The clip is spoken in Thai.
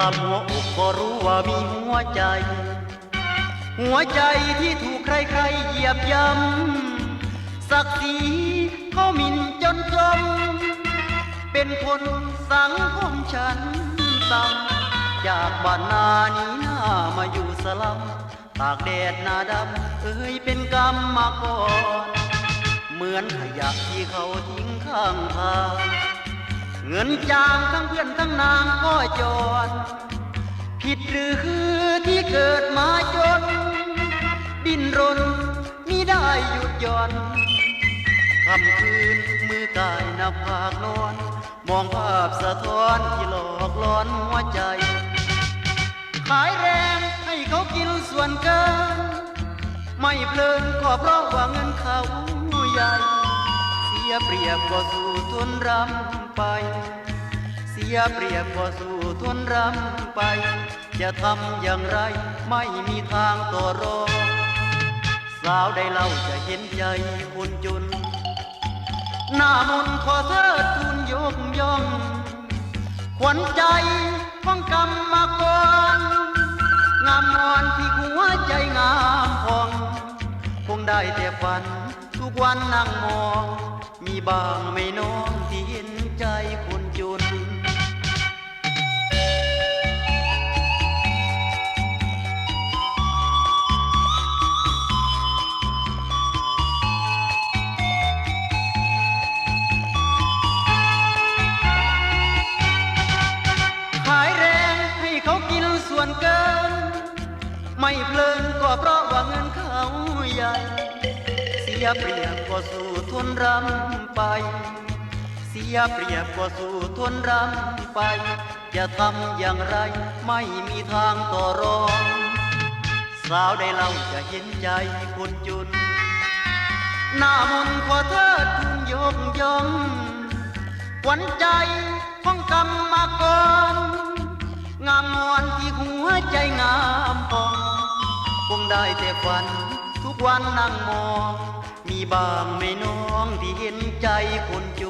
ลับหัวอกก็รู้ว่ามีหัวใจ หัวใจที่ถูกใครๆเหยียบย่ำศักดิ์ศรีเขาหมิ่นจนจม เป็นคนสังคมฉันต่ำจากบ้านนานี้หน้ามาอยู่สลัมตากแดดหน้าดำเอ้ยเป็นกรรมมาก่อน เหมือนขยะที่เขาทิ้งข้างทาง เงินจางทั้งเพื่อนทั้งนางก็จรผิดหรือคือที่เกิดมาจน ดิ้นรนมิได้หยุดหย่อนคำคืนมือกายหน้าผากนอน มองภาพสะท้อนที่หลอกหลอนหัวใจ ขายแรงให้เขากินส่วนเกิน ไม่เพลินก็เพราะว่าเงินเขาใหญ่เสียเปรียบก็สู้ทนรำไป เสียเปรียบก็สู้ทนรำไป จะทำอย่างไรไม่มีทางต่อรองสาวได้เล่าจะเห็นใจคนจน หน้ามนขอเทิดทูนยกย่อง ขวัญใจของกรรมกรงามงอนที่หัวใจงามพอง คงได้แต่ฝันทุกวันนั่งมอง มีบางไม่น้องที่เห็นใจค ไม่เพลินก็เพราะว่าเงินเขาใหญ่ เสียเปรียบก็สู้ทนรำไป เสียเปรียบก็สู้ทนรำไปจะทำอย่างไรไม่มีทางต่อรอง สาวได้เล่าจะเห็นใจคนจนหน้ามนต์ขอเทิดทูนยกย่องขวัญใจของกรรมกร ได้แต่ฝัน ทุกวันนั่งมอง มีบางไม่น้องที่เห็นใจคนจน